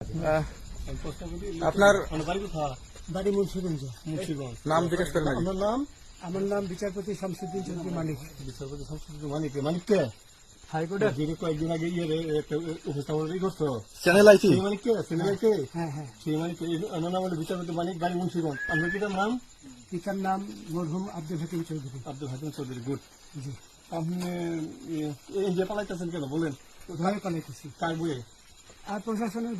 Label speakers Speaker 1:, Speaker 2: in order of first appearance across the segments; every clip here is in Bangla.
Speaker 1: আহ, আপনার
Speaker 2: বাড়ি মুন্সিগঞ্জ
Speaker 1: নাম জিজ্ঞেস করেন
Speaker 2: আমার নাম আমার নাম বিচারপতি শামসুদ্দিন চৌধুরী মানিক বিচারপতি শামসুদ্দিন মানিক মানিক কে হাইকোর্টের যিনি কয়েকদিন আগে ইয়ে উপস্থাপন করছ
Speaker 1: চ্যানেল আইটি
Speaker 2: সেই মানিক কে সেই মানিক কে হ্যাঁ হ্যাঁ সেই মানিক আমার নাম হলো বিচারপতি মানিক বাড়ি মুন্সিগঞ্জ আপনার পিতার নাম পিতার নাম মরহুম আব্দুল হাকিম চৌধুরী আব্দুল হাকিম চৌধুরী গুড জি আপনি এই যে পালাইতেছেন কেন বলেন পালাইতেছি কার বইয়ে আর প্রশাসনের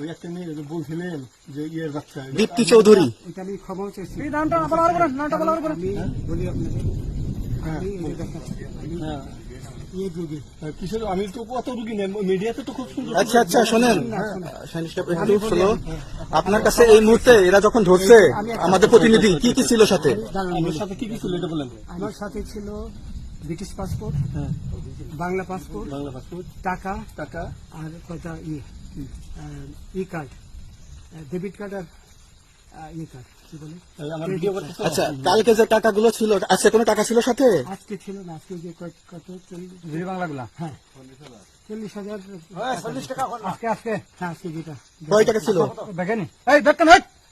Speaker 2: ওই একটা মেয়ে যে বলছিলেন যে ইয়ের বাচ্চা
Speaker 1: দীপ্তি চৌধুরী।
Speaker 2: এটা আমি ক্ষমা চাইছি। নামটা বলার পরে নামটা বলার পরে আমি বলি আপনাকে আমি আমি ইয়ে আমি তো কত রুগী নেন মিডিয়াতে তো খুব সুন্দর
Speaker 1: আচ্ছা আচ্ছা শোনেন। স্লো আপনার কাছে এই মুহূর্তে এরা যখন ধরছে আমাদের প্রতিনিধি কি কি ছিল সাথে?
Speaker 2: আমার সাথে কি কি ছিল এটা বলেন। আমার সাথে ছিল British passport Bangla passport Bangla passport টাকা টাকা। আর কয়টা ইয়ে ই কার্ড ডেবিট কার্ড আর ই কার্ড কি বলে?
Speaker 1: আচ্ছা কালকে যে টাকাগুলো ছিল আজকে কোনো টাকা ছিল সাথে?
Speaker 2: আজকে ছিল না আজকে যে কত কত? চল্লিশ বাংলাগুলা? হ্যাঁ। চল্লিশ হাজার। চল্লিশ টাকা আজকে আজকে হ্যাঁ আজকে যেটা।
Speaker 1: কয় টাকা ছিল?
Speaker 2: দেখেনি? এই দেখেন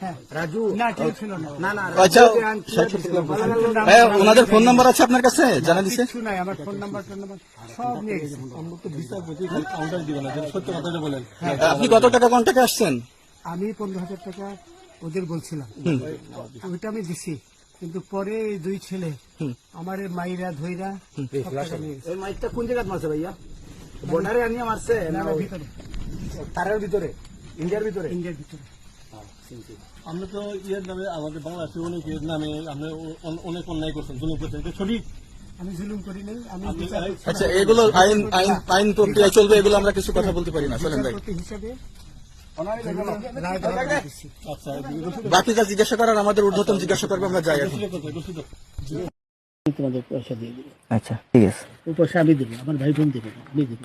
Speaker 2: হ্যাঁ।
Speaker 1: আচ্ছা। হ্যাঁ ওনাদের ফোন নাম্বার আছে আপনার কাছে? জানা
Speaker 2: কথাটা বলেন।
Speaker 1: আপনি কত টাকা কন্টাক্টে আসছেন?
Speaker 2: আমি পনেরো হাজার টাকা ওদের বলছিলাম। ওইটা আমি দিছি কিন্তু পরে দুই ছেলে আমার এই মাইরা ধইরা।
Speaker 3: এই মাইকটা কোন জায়গায় মারছে ভাইয়া? বর্ডারে আনিয়ে মারছে? না
Speaker 2: ভিতরে।
Speaker 3: তারের ভিতরে? ইন্ডিয়ার ভিতরে?
Speaker 2: ইন্ডিয়ার ভিতরে।
Speaker 4: আমরা তো ইয়ের নামে আমাদের বাংলাদেশে অনেকের নামে আপনি অ- অনেক অন্যায় করছেন জুলুম করছেন সঠিক?
Speaker 2: আমি জুলুম করি নাই আমি
Speaker 1: আচ্ছা এগুলো আইন আইন আইন প্রক্রিয়ায় চলবে এগুলো আমরা কিছু কথা বলতে পারি না চলেন ভাই।
Speaker 2: হিসাবে।
Speaker 4: আচ্ছা
Speaker 1: বাকি যা জিজ্ঞাসা করার আমাদের ঊর্ধ্বতন জিজ্ঞাসা করবে আমরা যাই
Speaker 2: তোমাদের পয়সা দিয়ে দেবো
Speaker 5: আচ্ছা ঠিক আছে।
Speaker 2: ওই পয়সা আমি দেবো আমার ভাই বোন দেবে আমি দেবো।